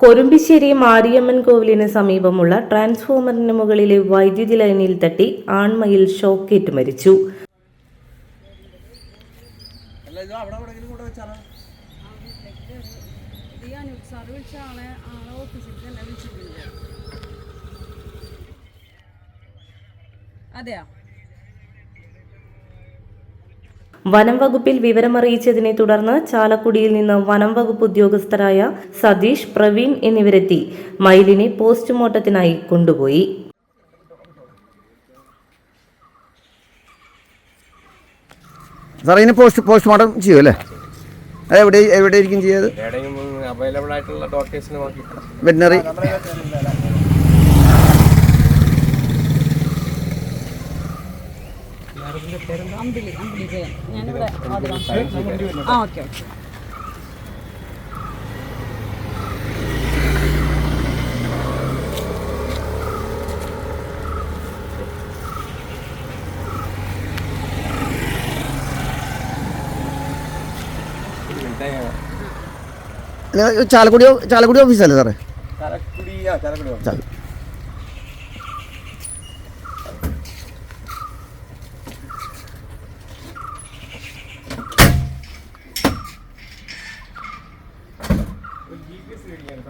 കൊരുമ്പിശ്ശേരി മാരിയമ്മൻ കോവിലിന് സമീപമുള്ള ട്രാൻസ്ഫോമറിന് മുകളിലെ വൈദ്യുതി ലൈനിൽ തട്ടി ആൺമയിൽ ഷോക്കേറ്റ് മരിച്ചു. ഞാൻ വനം വകുപ്പിൽ വിവരമറിയിച്ചതിനെ തുടർന്ന് ചാലക്കുടിയിൽ നിന്ന് വനം വകുപ്പ് ഉദ്യോഗസ്ഥരായ സതീഷ് പ്രവീൺ എന്നിവരെത്തി മയിലിനെ പോസ്റ്റ്മോർട്ടത്തിനായി കൊണ്ടുപോയി. സാറേ ഇനി പോസ്റ്റ് പോസ്റ്റ്മോർട്ടം ചെയ്യും അല്ലേ? അത് എവിടെ എവിടെയായിരിക്കും ചെയ്യത് എവിടെയെങ്കിലും വെറ്റിനറി അമ്പിളി അമ്പിളി ജയൻ. ഞാനിവിടെ ആ ഓക്കെ ഓക്കെ. ചാലക്കുടി ചാലക്കുടി ഓഫീസല്ലേ സാറേ? ചാലക്കുടി ആ ചാലക്കുടി ചാല- മാഡത്തിന്റെ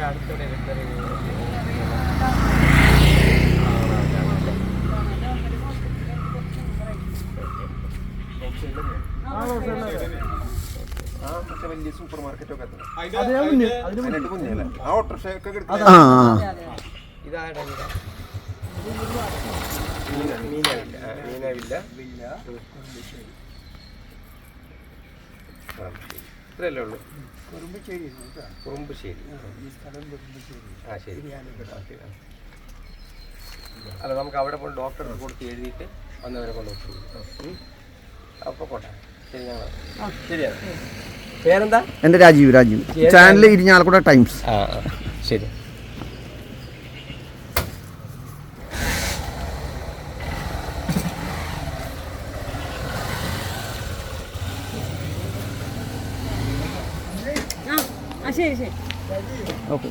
ഇവിടെ മറ്റേ വലിയ സൂപ്പർ മാർക്കറ്റ് ഒക്കെ അതിന്റെ മുന്നേ അല്ലേ ആ ഓട്ടോറിക്ഷ ഒക്കെ ആ ആ ഇതാരുടെ വീടാ മീന മീനാവില്ല മീനാവില്ല ഇത്രയല്ലേ ഉള്ളൂ? കുറുമ്പശ്ശേരി ആ ശരി. അല്ല നമുക്ക് അവിടെ പോയി ഡോക്ടറെ കൊടുത്ത് എഴുതിയിട്ട് വന്നവരെ കൊണ്ട് കൊടുത്തു അപ്പോൾ പോട്ടെ. ശരി ഞങ്ങൾ ശരിയാണ്. പേരെന്താ? എന്റെ രാജീവ് രാജീവ്. ചാനൽ ഇരിഞ്ഞാലക്കുട ടൈംസ് ആ. ശരി ആ ആ ശരി ശരി. Okay.